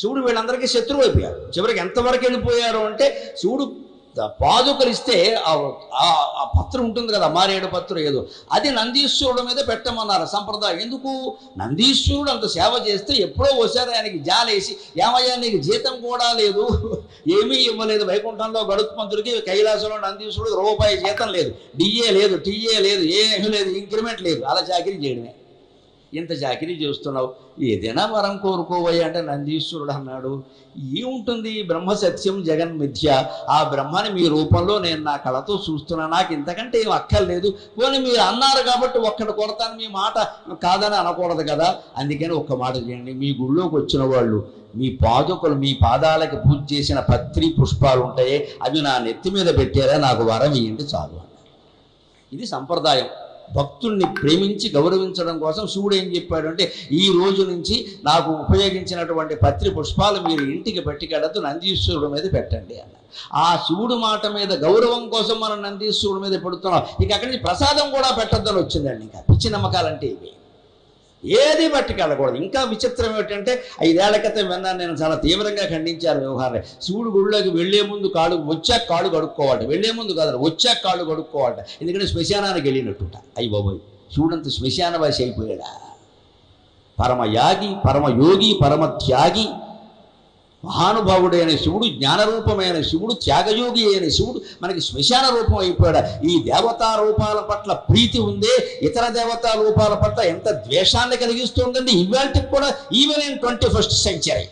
శివుడు వీళ్ళందరికీ శత్రువు అయిపోయారు. చివరికి ఎంతవరకు వెళ్ళిపోయారు అంటే శివుడు పాదుకలు ఇస్తే ఆ ఆ- పత్రం ఉంటుంది కదా మారేడు పత్రం ఏదో. అది నందీశ్వరుడు మీద పెట్టమన్నారు సంప్రదాయం. ఎందుకు? నందీశ్వరుడు అంత సేవ చేస్తే ఎప్పుడో ఒకసారి ఆయనకి జాలేసి ఏమయ్యా నీకు జీతం కూడా లేదు ఏమీ ఇవ్వలేదు వైకుంఠంలో గడుపు మంత్రుడికి కైలాసంలో నందీశ్వరుడు రూపాయి జీతం లేదు. డిఏ లేదు టీఏ లేదు ఏమీ లేదు ఇంక్రిమెంట్ లేదు. అలా చాకరీ చేయడమే. ఇంత జాకిరీ చేస్తున్నావు? ఏదైనా వరం కోరుకోవయ్యా అంటే నందీశ్వరుడు అన్నాడు. ఏముంటుంది? బ్రహ్మ సత్యం జగన్ మిథ్య. ఆ బ్రహ్మని మీ రూపంలో నేను నా కళతో చూస్తున్నా. నాకు ఇంతకంటే ఏం అక్కర్లేదు. పోనీ మీరు అన్నారు కాబట్టి ఒక్కటి కొడతాను. మీ మాట కాదని అనకూడదు కదా. అందుకని ఒక్క మాట చేయండి. మీ గుళ్ళోకి వచ్చిన వాళ్ళు మీ పాదుకలు మీ పాదాలకి పూజ చేసిన పత్రి పుష్పాలు ఉంటాయి. అవి నా నెత్తి మీద పెట్టారా. నాకు వరం ఇయ్యండి చాలు ఇది సంప్రదాయం. భక్తుల్ని ప్రేమించి గౌరవించడం కోసం శివుడు ఏం చెప్పాడు అంటే ఈ రోజు నుంచి నాకు ఉపయోగించినటువంటి పత్రి పుష్పాలు మీరు ఇంటికి పట్టుకెళ్ళద్దు నందీశ్వరుడు మీద పెట్టండి అన్న ఆ శివుడు మాట మీద గౌరవం కోసం మనం నందీశ్వరుడు మీద పెడుతున్నాం. ఇక అక్కడి నుంచి ప్రసాదం కూడా పెట్టద్దని వచ్చిందండి ఇంకా. పిచ్చి నమ్మకాలంటే ఇవి. ఏది పట్టుకెళ్ళకూడదు ఇంకా విచిత్రం ఏమిటంటే ఐదేళ్ళ క్రితం విన్నాను నేను చాలా తీవ్రంగా ఖండించారు వ్యవహారాన్ని శివుడు గుళ్ళోకి వెళ్ళే ముందు కాడు వచ్చాక కాడు కడుక్కోవాలి వెళ్ళే ముందు కాదు వచ్చాక కాడు కడుక్కోవాలి ఎందుకంటే శ్మశానానికి వెళ్ళినట్టుట. అయ్యి బాబోయ్ శివుడంత శ్మశానవాసి అయిపోయాడా? పరమ యాగి పరమ యోగి పరమ త్యాగి మహానుభావుడైన శివుడు జ్ఞానరూపమైన శివుడు త్యాగయోగి అయిన శివుడు మనకి శ్మశాన రూపం అయిపోయాడు. ఈ దేవతా రూపాల పట్ల ప్రీతి ఉందే ఇతర దేవతా రూపాల పట్ల ఎంత ద్వేషాన్ని కలిగిస్తుందండి. ఇవాళకి కూడా even in twenty first century.